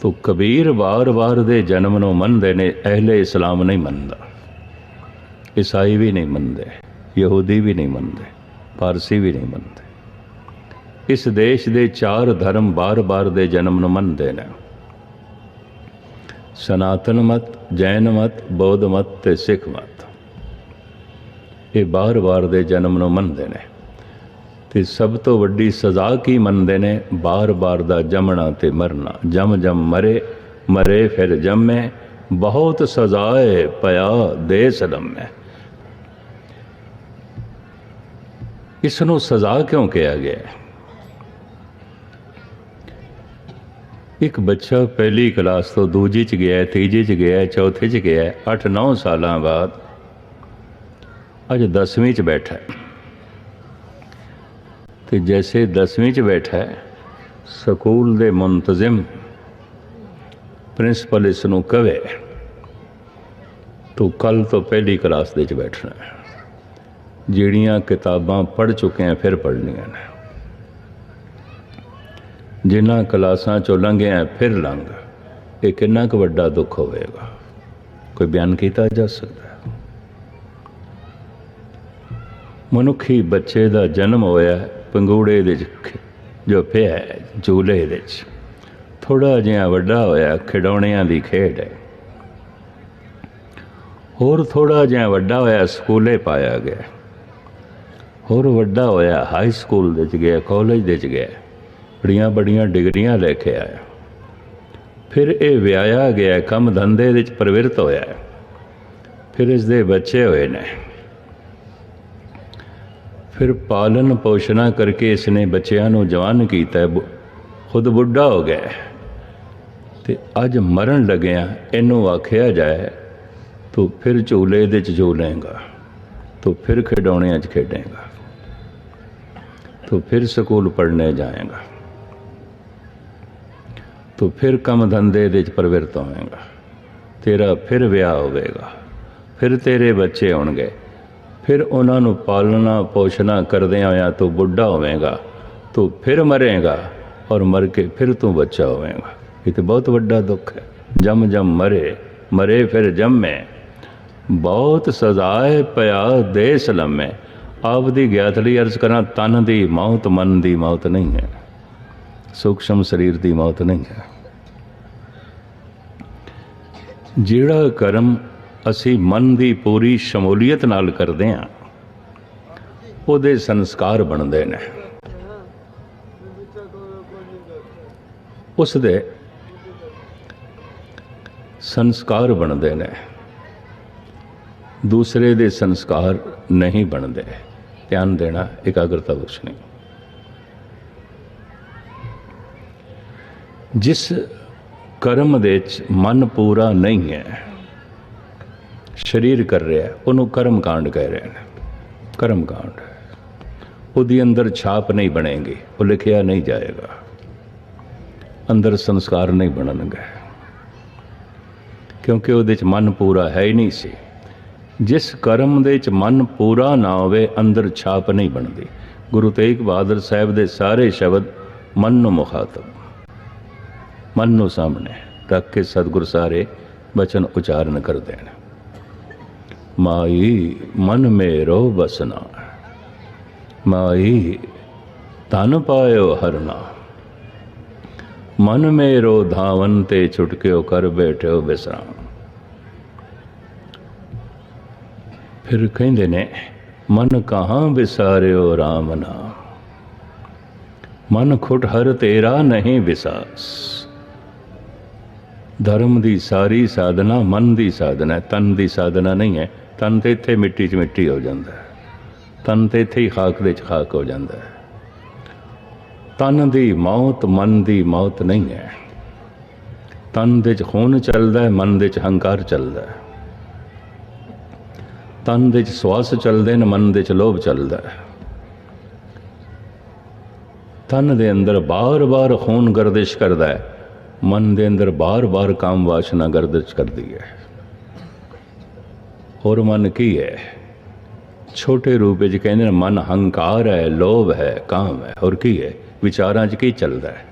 ਤੋ ਕਬੀਰ ਵਾਰ-ਵਾਰ ਦੇ ਜਨਮ ਨੂੰ ਮੰਨਦੇ ਨੇ, ਅਹਲੇ ਇਸਲਾਮ ਨਹੀਂ ਮੰਨਦਾ। ਈਸਾਈ ਵੀ ਨਹੀਂ ਮੰਨਦੇ, ਯਹੂਦੀ ਵੀ ਨਹੀਂ ਮੰਨਦੇ, ਪਾਰਸੀ ਵੀ ਨਹੀਂ ਮੰਨਦੇ। ਇਸ ਦੇਸ਼ ਦੇ ਚਾਰ ਧਰਮ ਬਾਰ-ਬਾਰ ਦੇ ਜਨਮ ਨੂੰ ਮੰਨਦੇ ਨੇ। ਸਨਾਤਨ ਮਤ, ਜੈਨ ਮਤ, ਬੌਧ ਮਤ ਤੇ ਸਿੱਖ ਮਤ। ਇਹ ਬਾਰ-ਬਾਰ ਦੇ ਜਨਮ ਨੂੰ ਮੰਨਦੇ ਨੇ। ਤੇ ਸਭ ਤੋਂ ਵੱਡੀ ਸਜ਼ਾ ਕੀ ਮੰਨਦੇ ਨੇ? ਬਾਰ-ਬਾਰ ਦਾ ਜੰਮਣਾ ਤੇ ਮਰਨਾ। ਜਮ ਜਮ ਮਰੇ ਮਰੇ ਫਿਰ ਜੰਮੇ। ਬਹੁਤ ਸਜ਼ਾਏ ਪਿਆ ਦੇ ਸਦਮੇ। ਇਸ ਨੂੰ ਸਜ਼ਾ ਕਿਉਂ ਕਿਹਾ ਗਿਆ? ਇੱਕ ਬੱਚਾ ਪਹਿਲੀ ਕਲਾਸ ਤੋਂ ਦੂਜੀ ਚ ਗਿਆ, ਤੀਜੀ ਚ ਗਿਆ, ਚੌਥੀ ਚ ਗਿਆ 8-9 ਸਾਲਾਂ ਬਾਅਦ ਅੱਜ 10ਵੀਂ ਚ ਬੈਠਾ ਹੈ। ਤੇ ਜੈਸੇ 10ਵੀਂ ਚ ਬੈਠਾ ਹੈ, ਸਕੂਲ ਦੇ ਮੁੰਤਜ਼ਮ ਪ੍ਰਿੰਸੀਪਲ ਇਸ ਨੂੰ ਕਵੇ, ਤੂੰ ਕੱਲ ਤੋਂ ਪਹਿਲੀ ਕਲਾਸ ਦੇ ਚ ਬੈਠਣਾ ਹੈ। ਜਿਹੜੀਆਂ ਕਿਤਾਬਾਂ ਪੜ੍ਹ ਚੁੱਕੇ ਆ, ਫਿਰ ਪੜ੍ਹਨੀਆਂ ਨੇ। ਜਿਨ੍ਹਾਂ ਕਲਾਸਾਂ ਚੋਂ ਲੰਘਿਆ ਫਿਰ ਲੰਘ। ਇਹ ਕਿੰਨਾ ਕੁ ਵੱਡਾ ਦੁੱਖ ਹੋਵੇਗਾ। ਕੋਈ ਬਿਆਨ ਕੀਤਾ ਜਾ ਸਕਦਾ ਮਨੁੱਖੀ ਬੱਚੇ ਦਾ ਜਨਮ ਹੋਇਆ ਪੰਗੂੜੇ ਦੇ ਜੋ ਪਿਆ ਝੂਲੇ ਦੇ ਵਿੱਚ। ਥੋੜਾ ਜਿਹਾ ਵੱਡਾ ਹੋਇਆ, ਖਿਡੌਣਿਆਂ ਦੀ ਖੇਡ ਹੈ। ਹੋਰ ਥੋੜਾ ਜਿਹਾ ਵੱਡਾ ਹੋਇਆ, ਸਕੂਲੇ ਪਾਇਆ ਗਿਆ। ਹੋਰ ਵੱਡਾ ਹੋਇਆ ਹਾਈ ਸਕੂਲ ਦੇ ਚ ਗਿਆ ਕਾਲਜ ਦੇ ਚ ਗਿਆ। ਬੜੀਆਂ ਬੜੀਆਂ ਡਿਗਰੀਆਂ ਲੈ ਕੇ ਆਇਆ। ਫਿਰ ਇਹ ਵਿਆਹਿਆ ਗਿਆ, ਕੰਮ ਧੰਦੇ ਵਿੱਚ ਪ੍ਰਵਿਰਤ ਹੋਇਆ। ਫਿਰ ਇਸ ਦੇ ਬੱਚੇ ਹੋਏ ਨੇ। ਫਿਰ ਪਾਲਣ ਪੋਸ਼ਣਾ ਕਰਕੇ ਇਸ ਨੇ ਬੱਚਿਆਂ ਨੂੰ ਜਵਾਨ ਕੀਤਾ ਹੈ, ਖੁਦ ਬੁੱਢਾ ਹੋ ਗਿਆ ਹੈ। ਤੇ ਅੱਜ ਮਰਨ ਲੱਗਿਆ ਇਹਨੂੰ ਆਖਿਆ ਜਾਏ ਤੂੰ ਫਿਰ ਝੂਲੇ ਦੇ ਚ ਝੂਲੇਗਾ ਤੂੰ ਫਿਰ ਖਿਡੌਣਿਆਂ 'ਚ ਖੇਡੇਗਾ ਤੂੰ ਫਿਰ ਸਕੂਲ ਪੜ੍ਹਨੇ ਜਾਏਗਾ ਤੂੰ ਫਿਰ ਕੰਮ ਧੰਦੇ ਦੇ ਚ ਪ੍ਰਵਿਰਤ ਹੋਵੇਂਗਾ ਤੇਰਾ ਫਿਰ ਵਿਆਹ ਹੋਵੇਗਾ ਫਿਰ ਤੇਰੇ ਬੱਚੇ ਹੋਣਗੇ ਫਿਰ ਉਹਨਾਂ ਨੂੰ ਪਾਲਣਾ, ਪੋਸ਼ਣਾ ਕਰਦੇ ਹੋਇਆ ਤੂੰ ਬੁੱਢਾ ਹੋਵੇਂਗਾ, ਤੂੰ ਫਿਰ ਮਰੇਗਾ ਔਰ ਮਰ ਕੇ ਫਿਰ ਤੂੰ ਬੱਚਾ ਹੋਵੇਂਗਾ। ਇਹ ਤੇ ਬਹੁਤ ਵੱਡਾ ਦੁੱਖ ਹੈ। ਜਮ ਜਮ ਮਰੇ ਮਰੇ ਫਿਰ ਜੰਮੇ। ਬਹੁਤ ਸਜ਼ਾਏ ਪਿਆ ਦੇਸ ਲੰਮੇ। ਆਪ ਦੀ ਗਿਆਤ ਲਈ ਅਰਜ਼ ਕਰਾਂ, ਤਨ ਦੀ ਮੌਤ, ਮਨ ਦੀ ਮੌਤ ਨਹੀਂ ਹੈ। ਸੂਖਸ਼ਮ ਸਰੀਰ ਦੀ ਮੌਤ ਨਹੀਂ ਹੈ। ਜਿਹੜਾ ਕਰਮ ਅਸੀਂ ਮਨ ਦੀ ਪੂਰੀ ਸ਼ਮੂਲੀਅਤ ਨਾਲ ਕਰਦੇ ਹਾਂ। ਉਹਦੇ ਸੰਸਕਾਰ ਬਣਦੇ ਨੇ। ਉਸ ਦੇ ਸੰਸਕਾਰ ਬਣਦੇ ਨੇ। ਦੂਸਰੇ ਦੇ ਸੰਸਕਾਰ ਨਹੀਂ ਬਣਦੇ। ਧਿਆਨ ਦੇਣਾ, ਇਕਾਗਰਤਾ ਬਖਸ਼ਣੀ ਜਿਸ ਕਰਮ ਦੇ ਵਿੱਚ ਮਨ ਪੂਰਾ ਨਹੀਂ ਹੈ ਸਰੀਰ ਕਰ ਰਿਹਾ ਉਹਨੂੰ ਕਰਮ ਕਾਂਡ ਕਹਿ ਰਹੇ ਨੇ। ਕਰਮ ਕਾਂਡ ਉਹਦੀ ਅੰਦਰ ਛਾਪ ਨਹੀਂ ਬਣੇਗੀ, ਉਹ ਲਿਖਿਆ ਨਹੀਂ ਜਾਏਗਾ। ਅੰਦਰ ਸੰਸਕਾਰ ਨਹੀਂ ਬਣਨਗੇ। ਕਿਉਂਕਿ ਉਹਦੇ ਚ ਮਨ ਪੂਰਾ ਹੈ ਹੀ ਨਹੀਂ ਸੀ। ਜਿਸ ਕਰਮ ਦੇ ਚ ਮਨ ਪੂਰਾ ਨਾ ਹੋਵੇ, ਅੰਦਰ ਛਾਪ ਨਹੀਂ ਬਣਦੀ। ਗੁਰੂ ਤੇਗ ਬਹਾਦਰ ਸਾਹਿਬ ਦੇ ਸਾਰੇ ਸ਼ਬਦ ਮਨ ਨੂੰ ਮੁਖਾਤਬ। ਮਨ ਨੂੰ ਸਾਹਮਣੇ ਤੱਕ ਕੇ ਸਤਿਗੁਰ ਸਾਰੇ ਬਚਨ ਉਚਾਰਨ ਕਰਦੇ ਨੇ। ਮਾਈ ਮਨ ਮੇਰੋ ਬਸਨਾ ਮਾਈ ਤਨ ਪਾਇਓ ਹਰਨਾ ਮਨ ਮੇਰੋ ਧਾਵਨ ਤੇ ਛੁਟਕਿਓ ਕਰ ਬੈਠਿਓ ਬਿਸਰਾਮ ਫਿਰ ਕਹਿੰਦੇ ਨੇ, ਮਨ ਕਹਾਂ ਵਿਸਾਰਿਓ RAM ਨਾ ਮਨ ਖੁਟ ਹਰ ਤੇਰਾ ਨਹੀਂ ਵਿਸਾਸ। ਧਰਮ ਦੀ ਸਾਰੀ ਸਾਧਨਾ ਮਨ ਦੀ ਸਾਧਨਾ ਹੈ, ਤਨ ਦੀ ਸਾਧਨਾ ਨਹੀਂ ਹੈ। ਤਨ ਤੇ ਇੱਥੇ ਮਿੱਟੀ 'ਚ ਮਿੱਟੀ ਹੋ ਜਾਂਦਾ ਹੈ। ਤਨ ਤੇ ਇੱਥੇ ਹੀ ਖਾਕ ਦੇ 'ਚ ਖਾਕ ਹੋ ਜਾਂਦਾ ਹੈ। ਤਨ ਦੀ ਮੌਤ ਮਨ ਦੀ ਮੌਤ ਨਹੀਂ ਹੈ। ਤਨ ਦੇ 'ਚ ਖੂਨ ਚੱਲਦਾ ਹੈ, ਮਨ ਦੇ 'ਚ ਹੰਕਾਰ ਚੱਲਦਾ ਹੈ। ਤਨ ਦੇ 'ਚ ਸਵਾਸ ਚੱਲਦੇ ਨੇ, ਮਨ ਦੇ 'ਚ ਲੋਭ ਚੱਲਦਾ ਹੈ। ਤਨ ਦੇ ਅੰਦਰ ਬਾਰ-ਬਾਰ ਖੂਨ ਗਰਦਿਸ਼ ਕਰਦਾ ਹੈ। ਮਨ ਦੇ ਅੰਦਰ ਬਾਰ-ਬਾਰ ਕਾਮ ਵਾਸ਼ਨਾ ਗਰਦਿਸ਼ ਕਰਦੀ ਹੈ। ਹੋਰ ਮਨ ਕੀ ਹੈ? ਛੋਟੇ ਰੂਪ ਵਿੱਚ ਕਹਿੰਦੇ ਨੇ, ਮਨ ਹੰਕਾਰ ਹੈ, ਲੋਭ ਹੈ, ਕਾਮ ਹੈ। ਹੋਰ ਕੀ ਹੈ? ਵਿਚਾਰਾਂ 'ਚ ਕੀ ਚੱਲਦਾ ਹੈ?